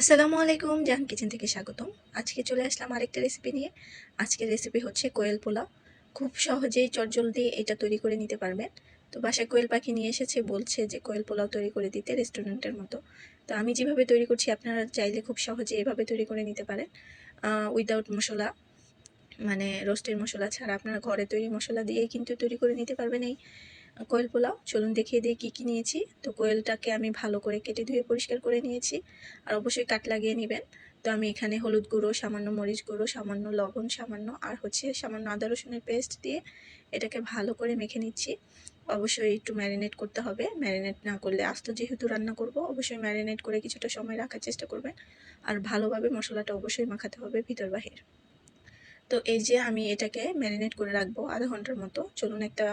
আসসালামু আলাইকুম, জাহান কিচেন থেকে স্বাগতম। আজকে চলে আসলাম আরেকটা রেসিপি নিয়ে। আজকের রেসিপি হচ্ছে কোয়েল পোলাও। খুব সহজেই চটজলদি এটা তৈরি করে নিতে পারবেন। তো বাসায় কোয়েল পাখি নিয়ে এসেছে, বলছে যে কোয়েল পোলাও তৈরি করে দিতে রেস্টুরেন্টের মতো। তো আমি যেভাবে তৈরি করছি, আপনারা চাইলে খুব সহজে এভাবে তৈরি করে নিতে পারেন। উইদাউট মশলা মানে রোস্টের মশলা ছাড়া। আপনারা ঘরে তৈরি মশলা দিয়েই কিন্তু তৈরি করে নিতে পারবেন এই কোয়েল পোলাও। চলুন দেখিয়ে দিয়ে কী কী নিয়েছি। তো কোয়েলটাকে আমি ভালো করে কেটে ধুয়ে পরিষ্কার করে নিয়েছি। আর অবশ্যই কাট লাগিয়ে নেবেন। তো আমি এখানে হলুদ গুঁড়ো, সামান্য মরিচ গুঁড়ো, সামান্য লবণ, সামান্য আর হচ্ছে সামান্য আদা রসুনের পেস্ট দিয়ে এটাকে ভালো করে মেখে নিচ্ছি। অবশ্যই একটু ম্যারিনেট করতে হবে। ম্যারিনেট না করলে আস্ত যেহেতু রান্না করব, অবশ্যই ম্যারিনেট করে কিছুটা সময় রাখার চেষ্টা করবেন। আর ভালোভাবে মশলাটা অবশ্যই মাখাতে হবে ভিতর বাহির। তো এই যে আমি এটাকে ম্যারিনেট করে রাখব আধা ঘণ্টার মতো। চলুন একটা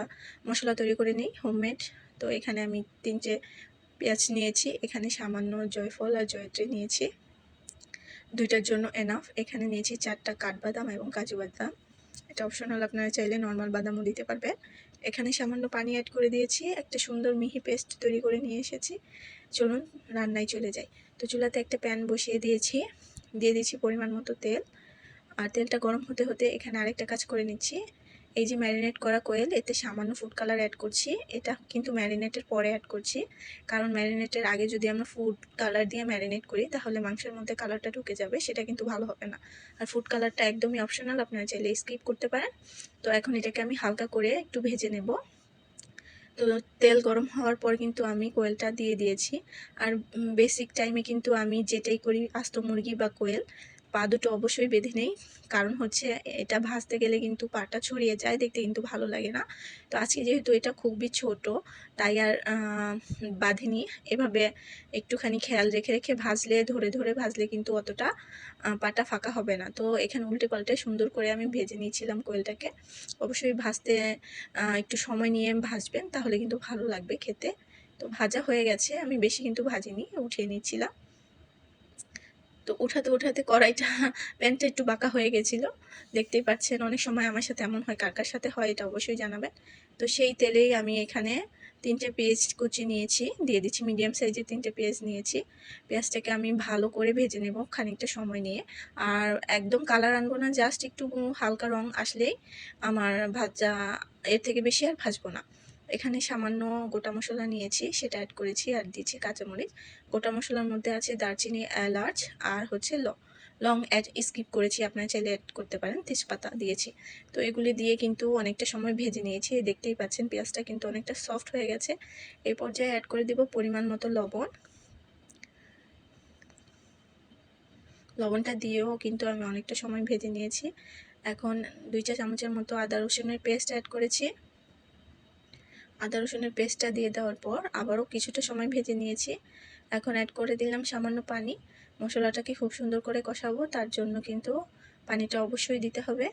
মশলা তৈরি করে নিই হোমমেড তো এখানে আমি তিনটে পেঁয়াজ নিয়েছি, এখানে সামান্য জয়ফল আর জয়ত্রী নিয়েছি। দুইটার জন্য এনাফ এখানে নিয়েছি চারটা কাঠবাদাম এবং কাজু বাদাম। এটা অপশনাল আপনারা চাইলে নর্মাল বাদামও দিতে পারবেন। এখানে সামান্য পানি অ্যাড করে দিয়েছি, একটা সুন্দর মিহি পেস্ট তৈরি করে নিয়ে এসেছি। চলুন রান্নায় চলে যাই। তো চুলাতে একটা প্যান বসিয়ে দিয়েছি, দিয়ে দিয়েছি পরিমাণ মতো তেল। আর তেলটা গরম হতে হতে এখানে আরেকটা কাজ করে নিচ্ছি। এই যে ম্যারিনেট করা কোয়েল, এতে সামান্য ফুড কালার অ্যাড করছি। এটা কিন্তু ম্যারিনেটের পরে অ্যাড করছি। কারণ ম্যারিনেটের আগে যদি আমরা ফুড কালার দিয়ে ম্যারিনেট করি, তাহলে মাংসের মধ্যে কালারটা ঢুকে যাবে। সেটা কিন্তু ভালো হবে না। আর ফুড কালারটা একদমই অপশনাল আপনারা চাইলে স্কিপ করতে পারেন। তো এখন এটাকে আমি হালকা করে একটু ভেজে নেব। তো তেল গরম হওয়ার পর কিন্তু আমি কোয়েলটা দিয়ে দিয়েছি। আর বেসিক টাইমে কিন্তু আমি যেটাই করি, আস্ত মুরগি বা কোয়েল পা দুটো অবশ্যই বেঁধে নেই। কারণ হচ্ছে এটা ভাজতে গেলে কিন্তু পাটা ছড়িয়ে যায়, দেখতে কিন্তু ভালো লাগে না। তো আজকে যেহেতু এটা খুবই ছোট, তাই আর বাঁধেনি। এভাবে একটুখানি খেয়াল রেখে রেখে ভাজলে, ধরে ধরে ভাজলে কিন্তু অতটা পাটা ফাঁকা হবে না। তো এখানে উল্টে পাল্টে সুন্দর করে আমি ভেজে নিয়েছিলাম কোয়েলটাকে। অবশ্যই ভাজতে একটু সময় নিয়ে ভাজবেন, তাহলে কিন্তু ভালো লাগবে খেতে। তো ভাজা হয়ে গেছে, আমি বেশি কিন্তু ভাজিনি, উঠিয়ে নিচ্ছিলাম। তো উঠাতে উঠাতে কড়াইটা, প্যানটা একটু বাঁকা হয়ে গেছিল। দেখতেই পাচ্ছেন, অনেক সময় আমার সাথে এমন হয়, কার কার সাথে হয় এটা অবশ্যই জানাবেন। তো সেই তেলেই আমি এখানে তিনটে পেঁয়াজ কুচি নিয়েছি, দিয়ে দিচ্ছি মিডিয়াম সাইজের তিনটে পেঁয়াজ নিয়েছি। পেঁয়াজটাকে আমি ভালো করে ভেজে নেব খানিকটা সময় নিয়ে। আর একদম কালার আনব না, জাস্ট একটু হালকা রং আসলেই আমার ভাজা, এর থেকে বেশি আর ভাজবো না। এখানে সামান্য গোটা মশলা নিয়েছি, সেটা অ্যাড করেছি আর দিচ্ছি কাঁচামরিচ। গোটা মশলার মধ্যে আছে দারচিনি, এলাচ আর হচ্ছে ল, লং অ্যাড স্কিপ করেছি, আপনারা চাইলে অ্যাড করতে পারেন, তেজপাতা দিয়েছি। তো এগুলি দিয়ে কিন্তু অনেকটা সময় ভেজে নিয়েছি দেখতেই পাচ্ছেন পেঁয়াজটা কিন্তু অনেকটা সফট হয়ে গেছে। এই পর্যায়ে অ্যাড করে দিব পরিমাণ মতো লবণ। লবণটা দিয়েও কিন্তু আমি অনেকটা সময় ভেজে নিয়েছি। এখন দুই চা চামচের মতো আদা রসুনের পেস্ট অ্যাড করেছি। আদা রসুনের পেস্টটা দিয়ে দেওয়ার পর আবারও কিছুটা সময় ভেজে নিয়েছি। এখন অ্যাড করে দিলাম সামান্য পানি। মশলাটাকে খুব সুন্দর করে কষাবো, তার জন্য কিন্তু পানিটা অবশ্যই দিতে হবে।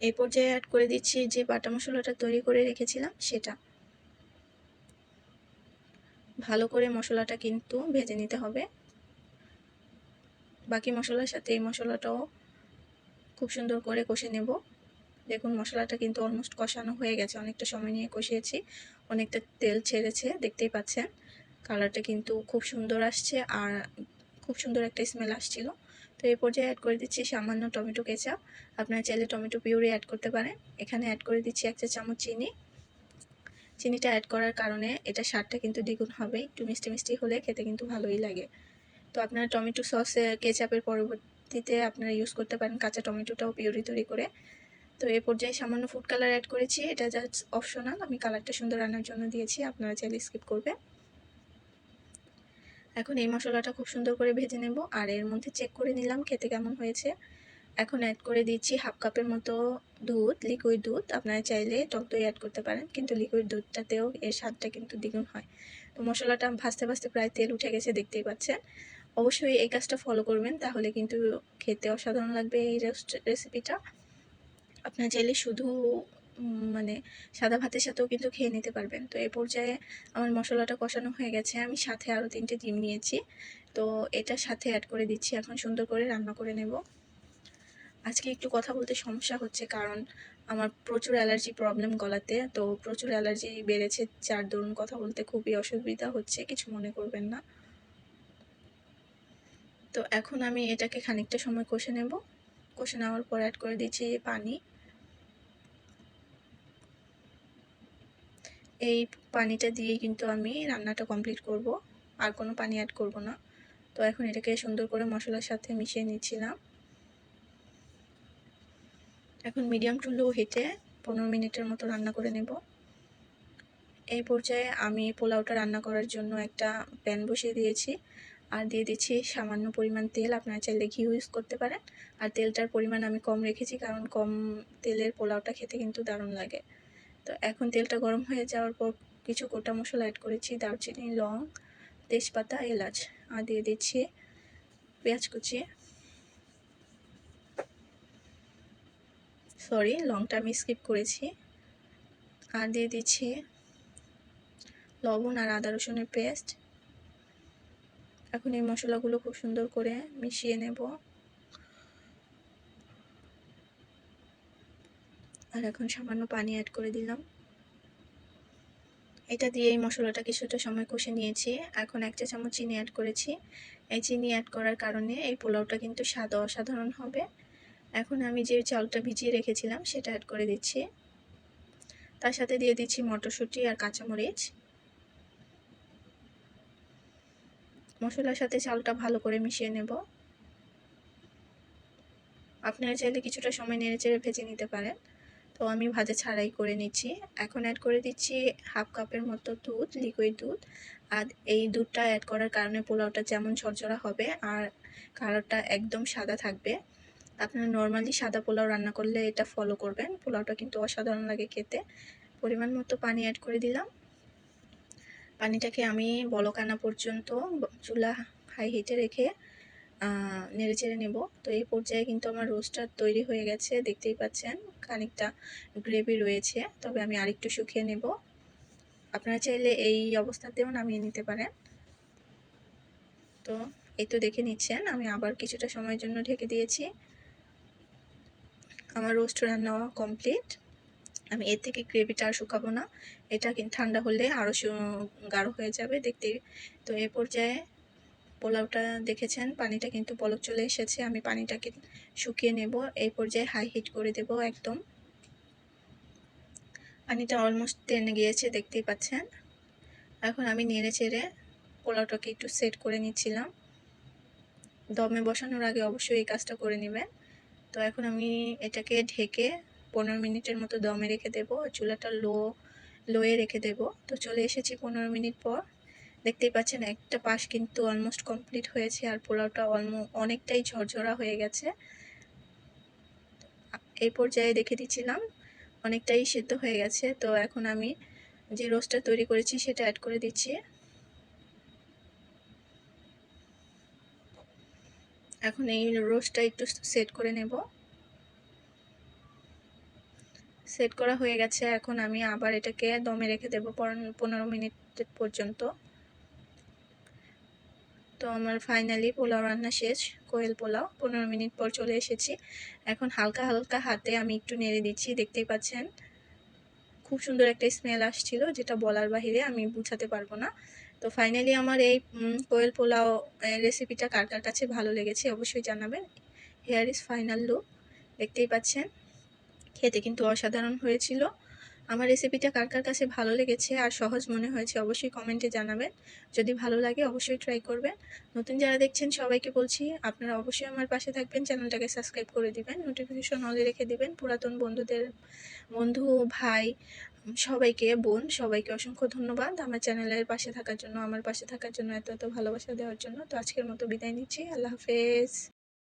এই পর্যায়ে অ্যাড করে দিচ্ছি যে বাটা মশলাটা তৈরি করে রেখেছিলাম, সেটা। ভালো করে মশলাটা কিন্তু ভেজে নিতে হবে। বাকি মশলার সাথে এই মশলাটাও খুব সুন্দর করে কষে নেব। দেখুন, মশলাটা কিন্তু অলমোস্ট কষানো হয়ে গেছে। অনেকটা সময় নিয়ে কষিয়েছি। অনেকটা তেল ছেড়েছে, দেখতেই পাচ্ছেন। কালারটা কিন্তু খুব সুন্দর আসছে আর খুব সুন্দর একটা স্মেল আসছিল। তো এই পর্যায়ে অ্যাড করে দিচ্ছি সামান্য টমেটো কেচাপ আপনারা চাইলে টমেটো পিউরি অ্যাড করতে পারেন। এখানে অ্যাড করে দিচ্ছি এক চামচ চিনি। চিনিটা অ্যাড করার কারণে এটা স্বাদটা কিন্তু দ্বিগুণ হবে। একটু মিষ্টি মিষ্টি হলে খেতে কিন্তু ভালোই লাগে। তো আপনারা টমেটো সসে কেচাপের পরবর্তীতে আপনারা ইউজ করতে পারেন কাঁচা টমেটোটাও পিউরি তৈরি করে। তো এ পর্যায়ে সামান্য ফুড কালার অ্যাড করেছি, এটা জাস্ট অপশনাল আমি কালারটা সুন্দর রান্নার জন্য দিয়েছি, আপনারা চাইলে স্কিপ করবে এখন এই মশলাটা খুব সুন্দর করে ভেজে নেব, আর এর মধ্যে চেক করে নিলাম খেতে কেমন হয়েছে। এখন অ্যাড করে দিচ্ছি হাফ কাপের মতো দুধ লিকুইড দুধ, আপনারা চাইলে টক দই অ্যাড করতে পারেন, কিন্তু লিকুইড দুধটাতেও এর স্বাদটা কিন্তু দ্বিগুণ হয়। তো মশলাটা ভাজতে ভাজতে প্রায় তেল উঠে গেছে, দেখতেই পাচ্ছেন। অবশ্যই এই কাজটা ফলো করবেন, তাহলে কিন্তু খেতে অসাধারণ লাগবে এই রেসিপিটা আপনার চাইলে শুধু মানে সাদা ভাতের সাথেও কিন্তু খেয়ে নিতে পারবেন। তো এই পর্যায়ে আমার মশলাটা কষানো হয়ে গেছে, আমি সাথে আরও তিনটে ডিম নিয়েছি। তো এটার সাথে অ্যাড করে দিচ্ছি, এখন সুন্দর করে রান্না করে নেব। আজকে একটু কথা বলতে সমস্যা হচ্ছে, কারণ আমার প্রচুর অ্যালার্জি প্রবলেম গলাতে। তো প্রচুর অ্যালার্জি বেড়েছে যার দরুন কথা বলতে খুবই অসুবিধা হচ্ছে, কিছু মনে করবেন না। তো এখন আমি এটাকে খানিকটা সময় কষে নেব। কষে নেওয়ার পর অ্যাড করে দিচ্ছি পানি। এই পানিটা দিয়েই কিন্তু আমি রান্নাটা কমপ্লিট করব। আর কোনো পানি অ্যাড করব না। তো এখন এটাকে সুন্দর করে মশলার সাথে মিশিয়ে নিচ্ছিলাম। এখন মিডিয়াম টু লো হিটে পনেরো মিনিটের মতো রান্না করে নেব। এই পর্যায়ে আমি পোলাওটা রান্না করার জন্য একটা প্যান বসিয়ে দিয়েছি। আর দিয়ে দিচ্ছি সামান্য পরিমাণ তেল। আপনারা চাইলে ঘি ইউজ করতে পারেন। আর তেলটার পরিমাণ আমি কম রেখেছি কারণ কম তেলের পোলাওটা খেতে কিন্তু দারুণ লাগে। তো এখন তেলটা গরম হয়ে যাওয়ার পর কিছু গোটা মশলা অ্যাড করেছি। দারচিনি, লং, তেজপাতা, এলাচ। আর দিয়ে দিচ্ছি পেঁয়াজ কুচি। সরি লংটা আমি স্কিপ করেছি। আর দিয়ে দিচ্ছি লবণ আর আদা রসুনের পেস্ট এখন এই মশলাগুলো খুব সুন্দর করে মিশিয়ে নেব। আর এখন সামান্য পানি অ্যাড করে দিলাম। এটা দিয়ে এই মশলাটা কিছুটা সময় কষে নিয়েছি। এখন এক চা চামচ চিনি অ্যাড করেছি। এই চিনি অ্যাড করার কারণে এই পোলাওটা কিন্তু স্বাদ অসাধারণ হবে। এখন আমি যে চালটা ভিজিয়ে রেখেছিলাম সেটা অ্যাড করে দিচ্ছি। তার সাথে দিয়ে দিচ্ছি মটরশুঁটি আর কাঁচামরিচ। মশলার সাথে চালটা ভালো করে মিশিয়ে নেব। আপনারা চাইলে কিছুটা সময় নেড়ে চেড়ে ভেজে নিতে পারেন। তো আমি ভাজা ছাড়াই করে নিচ্ছি। এখন অ্যাড করে দিচ্ছি হাফ কাপের মতো দুধ লিকুইড দুধ। আর এই দুধটা অ্যাড করার কারণে পোলাওটা যেমন ঝরঝরা হবে আর কালারটা একদম সাদা থাকবে। আপনারা নর্মালি সাদা পোলাও রান্না করলে এটা ফলো করবেন। পোলাওটা কিন্তু অসাধারণ লাগে খেতে। পরিমাণ মতো পানি অ্যাড করে দিলাম। পানিটাকে আমি বলক আনা পর্যন্ত চুলা হাই হিটে রেখে নেড়ে চেড়ে নেব। তো এই পর্যায়ে কিন্তু আমার রোস্টার তৈরি হয়ে গেছে, দেখতেই পাচ্ছেন খানিকটা গ্রেভি রয়েছে। তবে আমি আরেকটু শুকিয়ে নেব। আপনারা চাইলে এই অবস্থাতেও নামিয়ে নিতে পারেন। তো এই তো দেখে নিচ্ছেন, আমি আবার কিছুটা সময়ের জন্য ঢেকে দিয়েছি। আমার রোস্ট রান্না কমপ্লিট। আমি এর থেকে গ্রেভিটা আর শুকাবো না। এটা কিন্তু ঠান্ডা হলে আরও গাঢ় হয়ে যাবে দেখতে। তো এ পর্যায়ে পোলাওটা দেখেছেন, পানিটা কিন্তু পলক চলে এসেছে। আমি পানিটাকে শুকিয়ে নেব, এই পর্যায়ে হাই হিট করে দেব একদম। পানিটা অলমোস্ট টেনে গিয়েছে, দেখতেই পাচ্ছেন। এখন আমি নেড়ে চেড়ে পোলাওটাকে একটু সেট করে নিচ্ছিলাম। দমে বসানোর আগে অবশ্যই এই কাজটা করে নেবেন। তো এখন আমি এটাকে ঢেকে পনেরো মিনিটের মতো দমে রেখে দেব, চুলাটা লো লোয়ে রেখে দেব। তো চলে এসেছি পনেরো মিনিট পর। দেখতেই পাচ্ছেন একটা পাশ কিন্তু অলমোস্ট কমপ্লিট হয়েছে আর পোলাওটা অলমো অনেকটাই ঝরঝরা হয়ে গেছে। এই পর্যায়ে দেখে দিচ্ছিলাম, অনেকটাই সিদ্ধ হয়ে গেছে। তো এখন আমি যে রোস্টটা তৈরি করেছি সেটা অ্যাড করে দিচ্ছি। এখন এই রোস্টটা একটু সেট করে নেব। সেট করা হয়ে গেছে। এখন আমি আবার এটাকে দমে রেখে দেবো পনেরো মিনিট পর্যন্ত। তো আমার ফাইনালি পোলাও রান্না শেষ, কোয়েল পোলাও। পনেরো মিনিট পর চলে এসেছি। এখন হালকা হালকা হাতে আমি একটু নেড়ে দিচ্ছি, দেখতেই পাচ্ছেন? খুব সুন্দর একটা স্মেল আসছিল, যেটা বলার বাহিরে আমি বুঝাতে পারব না। তো ফাইনালি আমার এই কোয়েল পোলাও রেসিপিটা কার কার কাছে ভালো লেগেছে অবশ্যই জানাবেন। হেয়ার ইজ ফাইনাল লুক দেখতেই পাচ্ছেন? খেতে কিন্তু অসাধারণ হয়েছিল। আমার রেসিপিটা কার কার কাছে ভালো লেগেছে আর সহজ মনে হয়েছে অবশ্যই কমেন্টে জানাবেন। যদি ভালো লাগে অবশ্যই ট্রাই করবেন। নতুন যারা দেখছেন সবাইকে বলছি, আপনারা অবশ্যই আমার পাশে থাকবেন, চ্যানেলটাকে সাবস্ক্রাইব করে দিবেন নোটিফিকেশন অলে রেখে দিবেন। পুরাতন বন্ধুদের, বন্ধু, ভাই, সবাইকে, বোন, সবাইকে অসংখ্য ধন্যবাদ। আমার চ্যানেলের পাশে থাকার জন্য, আমার পাশে থাকার জন্য এত এত ভালোবাসা দেওয়ার জন্য। তো আজকের মতো বিদায় নিচ্ছি। আল্লাহ হাফেজ।